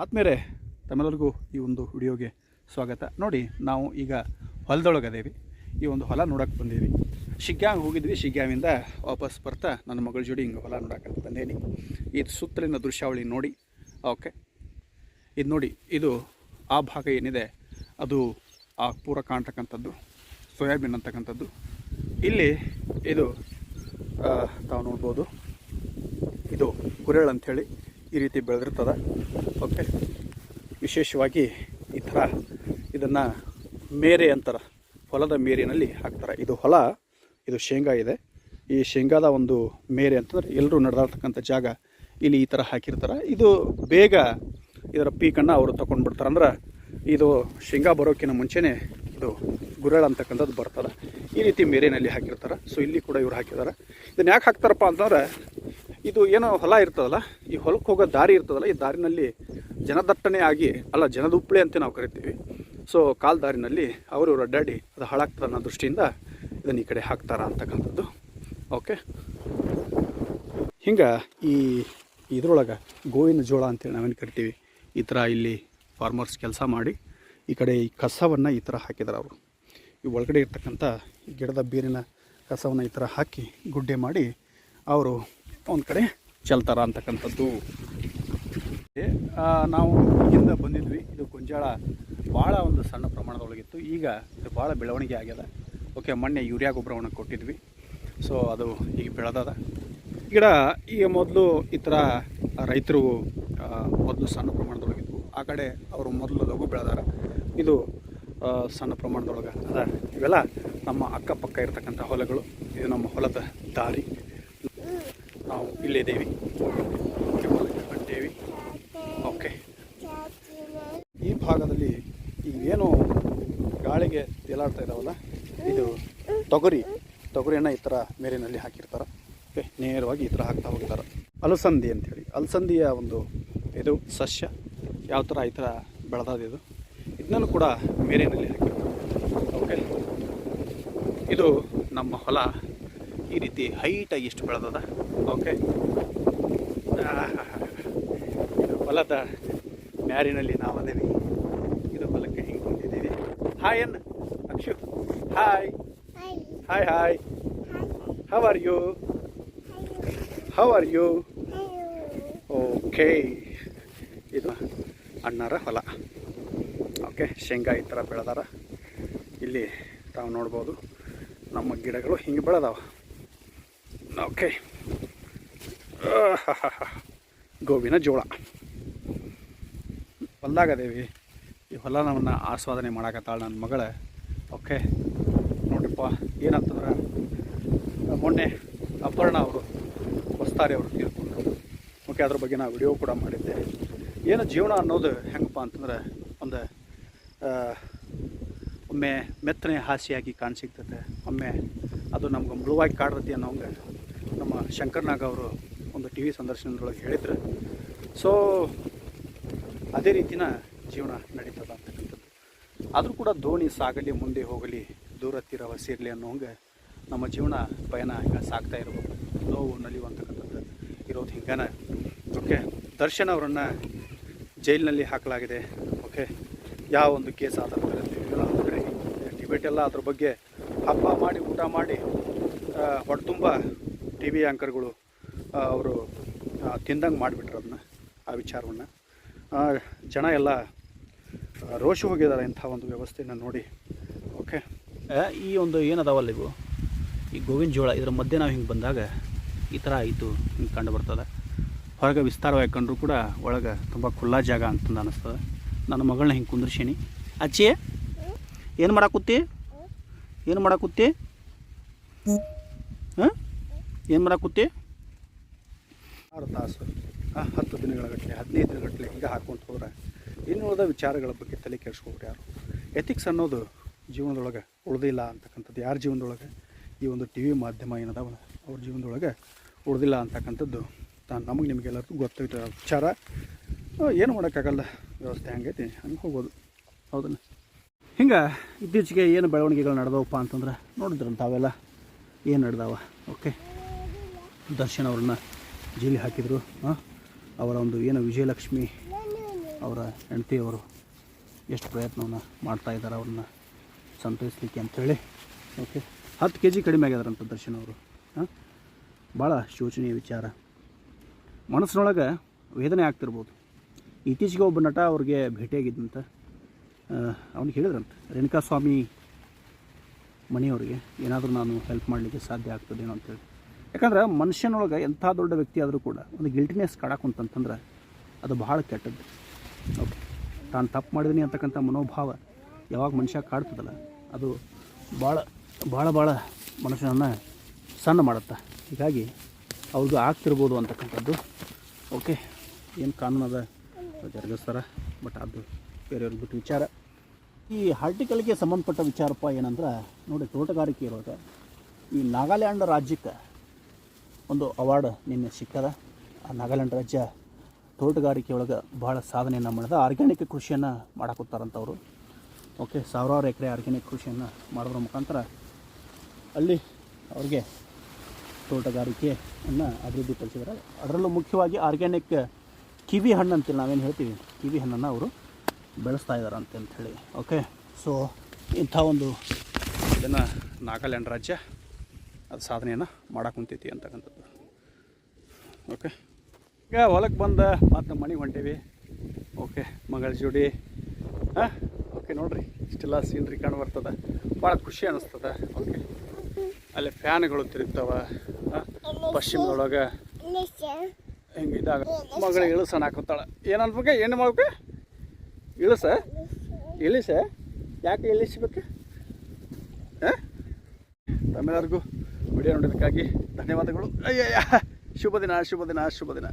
ಆದ್ಮೇಲೆ ತಮ್ಮೆಲ್ಲರಿಗೂ ಈ ಒಂದು ವಿಡಿಯೋಗೆ ಸ್ವಾಗತ. ನೋಡಿ, ನಾವು ಈಗ ಹೊಲದೊಳಗದೇವಿ. ಈ ಒಂದು ಹೊಲ ನೋಡೋಕೆ ಬಂದೀವಿ. ಶಿಗ್ಗಾಂಗ್ ಹೋಗಿದ್ವಿ. ಶಿಗ್ಯಾಂಗಿಂದ ವಾಪಸ್ ಬರ್ತಾ ನನ್ನ ಮಗಳ ಜೋಡಿ ಹಿಂಗೆ ಹೊಲ ನೋಡೋಕಂತ ಬಂದೇನಿ. ಇದು ಸುತ್ತಲಿನ ದೃಶ್ಯಾವಳಿ ನೋಡಿ. ಓಕೆ. ಇದು ನೋಡಿ, ಇದು ಆ ಭಾಗ ಏನಿದೆ? ಅದು ಆ ಪೂರ ಕಾಣ್ತಕ್ಕಂಥದ್ದು. ಸೋಯಾಬೀನ್ ಅಂತಕ್ಕಂಥದ್ದು. ಇಲ್ಲಿ ಇದು ತಾವು ನೋಡ್ಬೋದು. ಇದು ಕುರೆಳ್ ಅಂಥೇಳಿ ಈ ರೀತಿ ಬೆಳೆದಿರ್ತದೆ. ಓಕೆ ವಿಶೇಷವಾಗಿ ಈ ಥರ ಇದನ್ನು ಮೇರೆ ಅಂತಾರೆ. ಹೊಲದ ಮೇರಿನಲ್ಲಿ ಹಾಕ್ತಾರೆ. ಇದು ಹೊಲ, ಇದು ಶೇಂಗಾ ಇದೆ. ಈ ಶೇಂಗಾದ ಒಂದು ಮೇರೆ ಅಂತಂದರೆ ಎಲ್ಲರೂ ನಡೆದಾಡ್ತಕ್ಕಂಥ ಜಾಗ ಇಲ್ಲಿ ಈ ಥರ ಹಾಕಿರ್ತಾರೆ. ಇದು ಬೇಗ ಇದರ ಪೀಕನ್ನು ಅವರು ತೊಗೊಂಡ್ಬಿಡ್ತಾರೆ ಅಂದ್ರೆ ಇದು ಶೇಂಗಾ ಬರೋಕ್ಕಿಂತ ಮುಂಚೆನೇ ಇದು ಗುರಳ ಅಂತಕ್ಕಂಥದ್ದು ಬರ್ತದೆ. ಈ ರೀತಿ ಮೇರಿನಲ್ಲಿ ಹಾಕಿರ್ತಾರೆ. ಸೊ ಇಲ್ಲಿ ಕೂಡ ಇವ್ರು ಹಾಕಿದ್ದಾರೆ. ಇದನ್ನು ಯಾಕೆ ಹಾಕ್ತಾರಪ್ಪ ಅಂತಂದ್ರೆ ಇದು ಏನೋ ಹೊಲ ಇರ್ತದಲ್ಲ, ಈ ಹೊಲಕ್ಕೆ ಹೋಗೋ ದಾರಿ ಇರ್ತದಲ್ಲ, ಈ ದಾರಿನಲ್ಲಿ ಜನದಟ್ಟಣೆ ಆಗಿ, ಅಲ್ಲ ಜನದುಪ್ಪಳೆ ಅಂತ ನಾವು ಕರಿತೀವಿ. ಸೊ ಕಾಲ್ ದಾರಿನಲ್ಲಿ ಅವರು ಅಡ್ಡಾಡಿ ಅದು ಹಾಳಾಗ್ತದೆ ಅನ್ನೋ ದೃಷ್ಟಿಯಿಂದ ಇದನ್ನು ಈ ಕಡೆ ಹಾಕ್ತಾರ ಅಂತಕ್ಕಂಥದ್ದು. ಓಕೆ ಹಿಂಗೆ ಈ, ಇದ್ರೊಳಗೆ ಗೋವಿನ ಜೋಳ ಅಂತೇಳಿ ನಾವೇನು ಕರಿತೀವಿ, ಈ ಥರ ಇಲ್ಲಿ ಫಾರ್ಮರ್ಸ್ ಕೆಲಸ ಮಾಡಿ, ಈ ಕಡೆ ಈ ಕಸವನ್ನು ಈ ಥರ ಹಾಕಿದ್ದಾರೆ ಅವರು. ಈ ಒಳಗಡೆ ಇರ್ತಕ್ಕಂಥ ಗಿಡದ ಬೇರಿನ ಕಸವನ್ನು ಈ ಥರ ಹಾಕಿ ಗುಡ್ಡೆ ಮಾಡಿ, ಅವರು ಒಂದು ಕಡೆ ಚೆಲ್ತಾರ ಅಂತಕ್ಕಂಥದ್ದು. ನಾವು ಹಿಂದೆ ಬಂದಿದ್ವಿ. ಇದು ಗೊಂಜಾಳ ಭಾಳ ಒಂದು ಸಣ್ಣ ಪ್ರಮಾಣದೊಳಗಿತ್ತು. ಈಗ ಇದು ಭಾಳ ಬೆಳವಣಿಗೆ ಆಗ್ಯದ. ಓಕೆ, ಮೊನ್ನೆ ಯೂರಿಯಾ ಗೊಬ್ಬರವನ್ನು ಕೊಟ್ಟಿದ್ವಿ. ಸೊ ಅದು ಈಗ ಬೆಳೆದದ. ಗಿಡ, ಈಗ ಮೊದಲು ಈ ಥರ ರೈತರು ಮೊದಲು ಸಣ್ಣ ಪ್ರಮಾಣದೊಳಗಿದ್ವು ಆ ಕಡೆ ಅವರು ಮೊದಲು ಲಘು ಬೆಳೆದಾರ. ಇದು ಸಣ್ಣ ಪ್ರಮಾಣದೊಳಗೆ ಅದ. ಇವೆಲ್ಲ ನಮ್ಮ ಅಕ್ಕಪಕ್ಕ ಇರತಕ್ಕಂಥ ಹೊಲಗಳು. ಇದು ನಮ್ಮ ಹೊಲದ ದಾರಿ. ನಾವು ಇಲ್ಲಿದ್ದೀವಿ ಹೊಂಟೇವಿ ಓಕೆ. ಈ ಭಾಗದಲ್ಲಿ ಈ ಏನು ಗಾಳಿಗೆ ತೇಲಾಡ್ತಾ ಇದ್ದಾವಲ್ಲ ಇದು ತೊಗರಿ. ತೊಗರಿಯನ್ನು ಈ ಥರ ಮೇರಿನಲ್ಲಿ ಹಾಕಿರ್ತಾರೆ. ಓಕೆ, ನೇರವಾಗಿ ಈ ಥರ ಹಾಕ್ತಾ ಹೋಗ್ತಾರೆ. ಅಲಸಂದಿ ಅಂಥೇಳಿ ಅಲಸಂದಿಯ ಒಂದು ಇದು ಸಸ್ಯ. ಯಾವ ಥರ ಈ ಥರ ಬೆಳೆದಿದು ಇದು? ಇದನ್ನೂ ಕೂಡ ಮೇರಿನಲ್ಲಿ ಹಾಕಿರ್ತಾರೆ. ಓಕೆ. ಇದು ನಮ್ಮ ಹೊಲ. ಈ ರೀತಿ ಹೈಟಾಗಿ ಇಷ್ಟು ಬೆಳೆದದ? ಓಕೆ ಇದು ಹೊಲದ ಮ್ಯಾರಿನಲ್ಲಿ ನಾವು ಅದೇವಿ. ಇದು ಹೊಲಕ್ಕೆ ಹಿಂಗೆ ಬಂದಿದ್ದೀವಿ ಹಾಯ್ ಅನ್ನ Akshu. Hi hi hi how are you how are you okay ಇದು ಅಣ್ಣರ ಹೊಲ. ಓಕೆ ಶೇಂಗಾ ಈ ಥರ ಬೆಳೆದಾರ. ಇಲ್ಲಿ ತಾವು ನೋಡ್ಬೋದು. ನಮ್ಮ ಗಿಡಗಳು ಹಿಂಗೆ ಬೆಳೆದಾವ. ಓಕೆ. ಗೋವಿನ ಜೋಳ. ಹೊಲ್ದಾಗದೇವಿ. ಈ ಹೊಲನವನ್ನು ಆಸ್ವಾದನೆ ಮಾಡಾಕತ್ತಾಳೆ ನನ್ನ ಮಗಳ. ಓಕೆ. ನೋಡ್ರಿಪ್ಪ ಏನಂತಂದ್ರೆ ಮೊನ್ನೆ ಅಪರ್ಣ ಅವರು ಹೊಸ್ತಾರೆ ಅವರು ತೀರ್ಕೊಂಡು ಓಕೆ, ಅದ್ರ ಬಗ್ಗೆ ನಾನು ವಿಡಿಯೋ ಕೂಡ ಮಾಡಿದ್ದೆ. ಏನು ಜೀವನ ಅನ್ನೋದು ಹೆಂಗಪ್ಪ ಅಂತಂದ್ರೆ ಒಂದು ಒಮ್ಮೆ ಮೆತ್ತನೆ ಹಾಸಿಯಾಗಿ ಕಾಣಸಿಗ್ತದೆ ಒಮ್ಮೆ ಅದು ನಮ್ಗೆ ಮುಳುವಾಗಿ ಕಾಡ್ತತಿ ಅನ್ನೋಂಗೆ. ನಮ್ಮ ಶಂಕರ್ನಾಗ್ ಅವರು ಒಂದು ಟಿ ವಿ ಸಂದರ್ಶನದೊಳಗೆ ಹೇಳಿದ್ರು. ಸೊ ಅದೇ ರೀತಿನ ಜೀವನ ನಡೀತದ ಅಂತಕ್ಕಂಥದ್ದು. ಆದರೂ ಕೂಡ ದೋಣಿ ಸಾಗಲಿ, ಮುಂದೆ ಹೋಗಲಿ, ದೂರ ತೀರವ ಸೇರಲಿ ಅನ್ನೋಂಗೆ ನಮ್ಮ ಜೀವನ ಪಯಣ ಹಿಂಗೆ ಸಾಗ್ತಾ ಇರಬೇಕು. ನೋವು ನಲಿಯುವಂತಕ್ಕಂಥದ್ದು ಇರೋದು ಹಿಂಗನ. ಓಕೆ ದರ್ಶನ್ ಅವರನ್ನು ಜೈಲಿನಲ್ಲಿ ಹಾಕಲಾಗಿದೆ. ಓಕೆ ಯಾವ ಒಂದು ಕೇಸ್ ಕಡೆ ಡಿಬೇಟ್ ಎಲ್ಲ ಅದ್ರ ಬಗ್ಗೆ ಹಬ್ಬ ಮಾಡಿ, ಊಟ ಮಾಡಿ ಹೊಟ್ಟೆತುಂಬ ಟಿ ವಿ ಆ್ಯಂಕರ್ಗಳು ಅವರು ತಿಂದಂಗೆ ಮಾಡಿಬಿಟ್ರು ಅದನ್ನ ಆ ವಿಚಾರವನ್ನು. ಜನ ಎಲ್ಲ ರೋಷ ಹೋಗಿದ್ದಾರೆ ಇಂಥ ಒಂದು ವ್ಯವಸ್ಥೆನ ನೋಡಿ. ಓಕೆ? ಈ ಒಂದು ಏನದಾವಲ್ಲ ಇವು? ಈ ಗೋವಿನ ಜೋಳ, ಇದರ ಮಧ್ಯೆ ನಾವು ಹಿಂಗೆ ಬಂದಾಗ ಈ ಥರ ಆಯಿತು, ಹಿಂಗೆ ಕಂಡು ಬರ್ತದೆ. ಹೊರಗೆ ವಿಸ್ತಾರವಾಗಿ ಕಂಡರೂ ಕೂಡ ಒಳಗೆ ತುಂಬ ಖುಲ್ಲಾ ಜಾಗ ಅಂತಂದು ಅನ್ನಿಸ್ತದೆ ನನ್ನ ಮಗಳನ್ನ ಹಿಂಗೆ ಕುಂದ್ರಿಸೀನಿ. ಅಚ್ಚಿ ಏನು ಮಾಡಾಕುತ್ತಿ? ಏನು ಮಾಡಾಕುತ್ತಿ? ಹಾಂ? ಏನು ಮಾಡಾಕುತ್ತಿ ಆರು ತಾಸು ಹತ್ತು ದಿನಗಳ ಗಟ್ಟಲೆ ಹದಿನೈದು ದಿನಗಟ್ಟಲೆ ಹಿಂಗೆ ಹಾಕ್ಕೊಂತ ಹೋದ್ರೆ ಇನ್ನು ವಿಚಾರಗಳ ಬಗ್ಗೆ ತಲೆ ಕೆಡಿಸ್ಕೋರು ಯಾರು? ಎಥಿಕ್ಸ್ ಅನ್ನೋದು ಜೀವನದೊಳಗೆ ಉಳಿದಿಲ್ಲ ಅಂತಕ್ಕಂಥದ್ದು ಯಾರ ಜೀವನದೊಳಗೆ? ಈ ಒಂದು ಟಿ ವಿ ಮಾಧ್ಯಮ ಏನದವ ಅವ್ರ ಜೀವನದೊಳಗೆ ಉಳಿದಿಲ್ಲ ಅಂತಕ್ಕಂಥದ್ದು ತಾನು ನಮಗೆ ನಿಮಗೆಲ್ಲರಿಗೂ ಗೊತ್ತಾಯ್ತು ವಿಚಾರ ಏನು ಮಾಡೋಕ್ಕಾಗಲ್ಲ, ವ್ಯವಸ್ಥೆ ಹಂಗೈತಿ, ಹಂಗೆ ಹೋಗೋದು ಹೌದಲ್ಲ? ಹಿಂಗೆ ಇತ್ತೀಚೆಗೆ ಏನು ಬೆಳವಣಿಗೆಗಳು ನಡೆದವಪ್ಪ ಅಂತಂದ್ರೆ ನೋಡಿದ್ರಂತ ಅವೆಲ್ಲ. ಏನು ನಡೆದಾವ? ಓಕೆ ದರ್ಶನ್ ಅವ್ರನ್ನ ಜೈಲಿಗೆ ಹಾಕಿದರು. ಅವರ ಒಂದು ಏನು ವಿಜಯಲಕ್ಷ್ಮಿ ಅವರ ಹೆಂಡತಿಯವರು ಎಷ್ಟು ಪ್ರಯತ್ನವನ್ನು ಮಾಡ್ತಾ ಇದ್ದಾರೆ ಅವ್ರನ್ನ ಸಂತೈಸಲಿಕ್ಕೆ ಅಂಥೇಳಿ. ಓಕೆ ಹತ್ತು ಕೆ ಜಿ ಕಡಿಮೆ ಆಗ್ಯದಾರಂತ ದರ್ಶನ್ ಅವರು. ಹಾಂ ಭಾಳ ಶೋಚನೀಯ ವಿಚಾರ. ಮನಸ್ಸಿನೊಳಗೆ ವೇದನೆ ಆಗ್ತಿರ್ಬೋದು. ಇತ್ತೀಚೆಗೆ ಒಬ್ಬ ನಟ ಅವ್ರಿಗೆ ಭೇಟಿಯಾಗಿದ್ದಂತ ಅವ್ನಿಗೆ ಹೇಳಿದ್ರಂತೆ, ರೇಣುಕಾಸ್ವಾಮಿ ಮನೆಯವರಿಗೆ ಏನಾದರೂ ನಾನು ಹೆಲ್ಪ್ ಮಾಡಲಿಕ್ಕೆ ಸಾಧ್ಯ ಆಗ್ತದೇನೋ ಅಂತೇಳಿ ಯಾಕಂದ್ರೆ ಮನುಷ್ಯನೊಳಗೆ ಎಂಥ ದೊಡ್ಡ ವ್ಯಕ್ತಿ ಆದರೂ ಕೂಡ ಒಂದು ಗಿಲ್ಟಿನೆಸ್ ಕಾಡಕ್ಕುಂತಂತಂದ್ರೆ ಅದು ಭಾಳ ಕೆಟ್ಟದ್ದು. ಓಕೆ ತಾನು ತಪ್ಪು ಮಾಡಿದೀನಿ ಅಂತಕ್ಕಂಥ ಮನೋಭಾವ ಯಾವಾಗ ಮನುಷ್ಯ ಕಾಡ್ತದಲ್ಲ, ಅದು ಭಾಳ ಭಾಳ ಭಾಳ ಮನುಷ್ಯನನ್ನು ಸಣ್ಣ ಮಾಡುತ್ತೆ. ಹೀಗಾಗಿ ಅವ್ರಿಗೂ ಆಗ್ತಿರ್ಬೋದು ಅಂತಕ್ಕಂಥದ್ದು. ಓಕೆ ಏನು ಕಾನೂನು ಅದ? ಜರುಗಿಸ್ತಾರ ಬಟ್ ಅದು ಬೇರೆಯವ್ರಿಗೆ ಬಿಟ್ಟು ವಿಚಾರ. ಈ ಹಾರ್ಟಿಕಲ್ಗೆ ಸಂಬಂಧಪಟ್ಟ ವಿಚಾರಪ್ಪ ಏನಂದ್ರೆ, ನೋಡಿ ತೋಟಗಾರಿಕೆ ಇರೋದು, ಈ ನಾಗಾಲ್ಯಾಂಡ್ ರಾಜ್ಯಕ್ಕೆ ಒಂದು ಅವಾರ್ಡ್ ನಿನ್ನೆ ಸಿಕ್ಕದ. ನಾಗಾಲ್ಯಾಂಡ್ ರಾಜ್ಯ ತೋಟಗಾರಿಕೆ ಒಳಗೆ ಭಾಳ ಸಾಧನೆಯನ್ನು ಮಾಡಿದ. ಆರ್ಗ್ಯಾನಿಕ್ ಕೃಷಿಯನ್ನು ಮಾಡಾಕುತ್ತಾರಂಥವ್ರು ಓಕೆ, ಸಾವಿರಾರು ಎಕರೆ ಆರ್ಗ್ಯಾನಿಕ್ ಕೃಷಿಯನ್ನು ಮಾಡೋದ್ರ ಮುಖಾಂತರ ಅಲ್ಲಿ ಅವ್ರಿಗೆ ತೋಟಗಾರಿಕೆಯನ್ನು ಅಭಿವೃದ್ಧಿಪಡಿಸಿದ್ದಾರೆ ಅದರಲ್ಲೂ ಮುಖ್ಯವಾಗಿ ಆರ್ಗ್ಯಾನಿಕ್ ಕಿವಿ ಹಣ್ಣು ಅಂತೇಳಿ ನಾವೇನು ಹೇಳ್ತೀವಿ? ಕಿವಿ ಹಣ್ಣನ್ನು ಅವರು ಬೆಳೆಸ್ತಾ ಅಂತ ಹೇಳಿ. ಓಕೆ, ಸೊ ಇಂಥ ಒಂದು ಇದನ್ನು ನಾಗಾಲ್ಯಾಂಡ್ ರಾಜ್ಯ ಅದು ಸಾಧನೆಯನ್ನು ಮಾಡಕ್ಕೆ ಕುಂತೈತಿ ಅಂತಕ್ಕಂಥದ್ದು. ಓಕೆ. ಈಗ ಹೊಲಕ್ಕೆ ಬಂದ ಮತ್ತು ಮನೆಗೆ ಹೊಂಟೀವಿ. ಓಕೆ, ಮಗಳ ಜೋಡಿ. ಹಾಂ? ಓಕೆ, ನೋಡ್ರಿ, ಇಷ್ಟೆಲ್ಲ ಸೀನ್ರಿ ಕಂಡು ಬರ್ತದೆ. ಭಾಳ ಖುಷಿ ಅನ್ನಿಸ್ತದೆ ಓಕೆ. ಅಲ್ಲಿ ಫ್ಯಾನ್ಗಳು ತಿರುಗ್ತಾವ. ಪಶ್ಚಿಮದೊಳಗೆ. ಹಿಂಗೆ ಇದಾಗ? ಮಗಳ ಇಳಸ ನಾಕೋತಾಳೆ ಏನು ಅನ್ಬೇಕು ಏನು ಮಾಡ್ಬೇಕು ಇಳಿಸ? ಇಳಿಸ? ಯಾಕೆ ಇಳಿಸ್ಬೇಕು? ಹಾಂ? ತಮಿಳಾರ್ಗು ವಿಡಿಯೋ ನೋಡೋದಕ್ಕಾಗಿ ಧನ್ಯವಾದಗಳು. ಅಯ್ಯಯ್ಯ. ಶುಭ ದಿನ ಶುಭ ದಿನ ಶುಭ ದಿನ